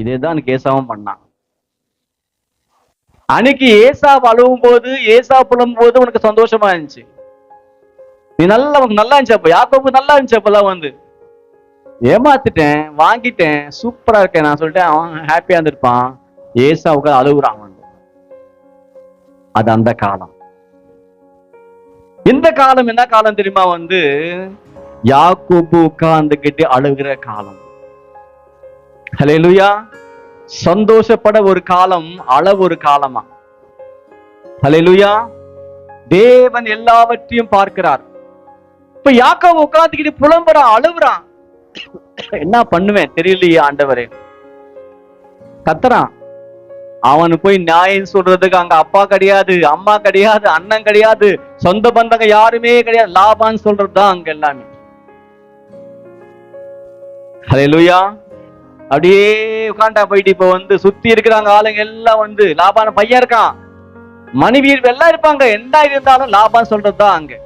இதே தான் ஏசாவும் பண்ணான். அன்னைக்கு ஏசா அழுவும் போது ஏசா புலம்பும் போது உனக்கு சந்தோஷமா இருந்துச்சு. நீ நல்லா உனக்கு நல்லா இருந்துச்சு அப்ப நல்லா இருந்துச்சு அப்பெல்லாம் வந்து. ஏமாத்திட்டேன் வாங்கிட்டேன் சூப்பரா இருக்கேன் நான் சொல்லிட்டேன் அவன் ஹாப்பியா இருந்திருப்பான். ஏசாவுக்கு அழுகுறான் அவன். அது அந்த காலம். இந்த காலம் என்ன காலம் தெரியுமா வந்து? யாக்கோப்பு உட்கார்ந்துகிட்டு அழுகிற காலம். ஹalleluya சந்தோஷப்பட ஒரு காலம் அளவு ஒரு காலமா? ஹalleluya தேவன் எல்லாவற்றையும் பார்க்கிறார். இப்ப யாக்கா உட்காந்துக்கிட்டு புலம்புறான் அழுவுறான் என்ன பண்ணுவேன் தெரியலையே ஆண்டவரே. கத்துறான் அவனு போய் நியாயம் சொல்றதுக்கு அங்க அப்பா கிடையாது அம்மா கிடையாது அண்ணன் கிடையாது சொந்த பந்தங்க யாருமே கிடையாது லாபான்னு சொல்றதுதான் அங்க எல்லாமே. ஹalleluya அப்படியே உட்காண்டா போயிட்டு இப்ப வந்து சுத்தி இருக்கிறாங்க ஆளுங்க எல்லாம் வந்து லாபான பையன் இருக்கான். மனைவி எல்லாம் இருப்பாங்க. என்ன இருந்தாலும் லாபம் சொல்றதுதான் அங்க.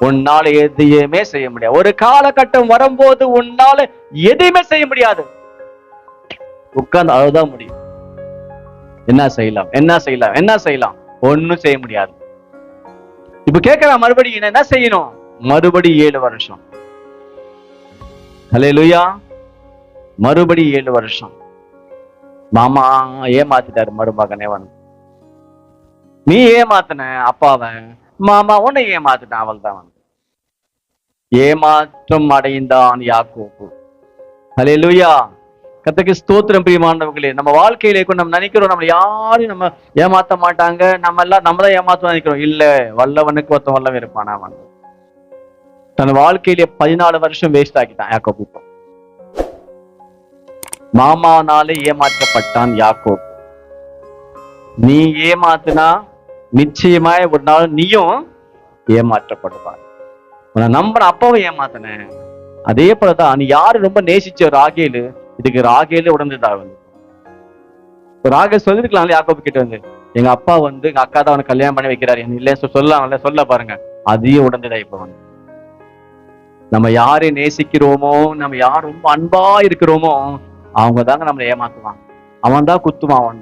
உன்னால எதையுமே செய்ய முடியாது. ஒரு காலகட்டம் வரும்போது உன்னால எதையுமே செய்ய முடியாது. உட்கார்ந்து அழுதான் முடியும். என்ன செய்யலாம்? என்ன செய்யலாம்? என்ன செய்யலாம்? ஒண்ணும் செய்ய முடியாது. இப்ப கேட்கலாம் மறுபடியும் என்ன செய்யணும்? மறுபடி ஏழு வருஷம். ஹலே லுயா மறுபடி ஏழு வருஷம். மாமா ஏமாத்திட்டாரு மருமகனே வந்து நீ ஏமாத்தின அப்பாவை? மாமா உன்னை ஏமாத்திட்டான் அவள் தான் வந்து ஏமாற்றம் அடைந்தான் யாக்கோப்பு அலே லூயா கத்தக்கு ஸ்தோத்திரம் பிரியமானவர்களே நம்ம வாழ்க்கையில கூட நம்ம நினைக்கிறோம் நம்ம யாரும் நம்ம ஏமாத்த மாட்டாங்க நம்ம எல்லாம் நம்ம தான் ஏமாத்துவோம் நினைக்கிறோம். இல்ல வல்லவனுக்கு ஒருத்தன் வல்லவன் இருப்பானா அவன். தன் வாழ்க்கையிலே பதினாலு வருஷம் வேஸ்ட் ஆக்கிட்டான் யாக்கோப்பு இப்போ மாமானாலே ஏமாற்றப்பட்டான் யாக்கோ நீ ஏமாத்துனா நிச்சயமாய் ஒரு நாள் நீயும் ஏமாற்றப்படுவார் உன்னை நம்புற அப்பாவை ஏமாத்தின. அதே போலதான் நீ யாரு ரொம்ப நேசிச்ச ராகேலு? இதுக்கு ராகேலு உடந்துதா வந்து. ராகேல் சொல்லிருக்கலாம் யாக்கோபு கிட்ட வந்து எங்க அப்பா வந்து எங்க அக்கா தான் அவனை கல்யாணம் பண்ணி வைக்கிறாரு. இல்ல சொல்லலாம்ல சொல்ல பாருங்க. அதையும் உடந்துதா இப்ப வந்து. நம்ம யாரை நேசிக்கிறோமோ நம்ம யார் ரொம்ப அன்பா இருக்கிறோமோ அவங்க தாங்க நம்மளை ஏமாத்துவான் அவன் தான் குத்துவான் அவன்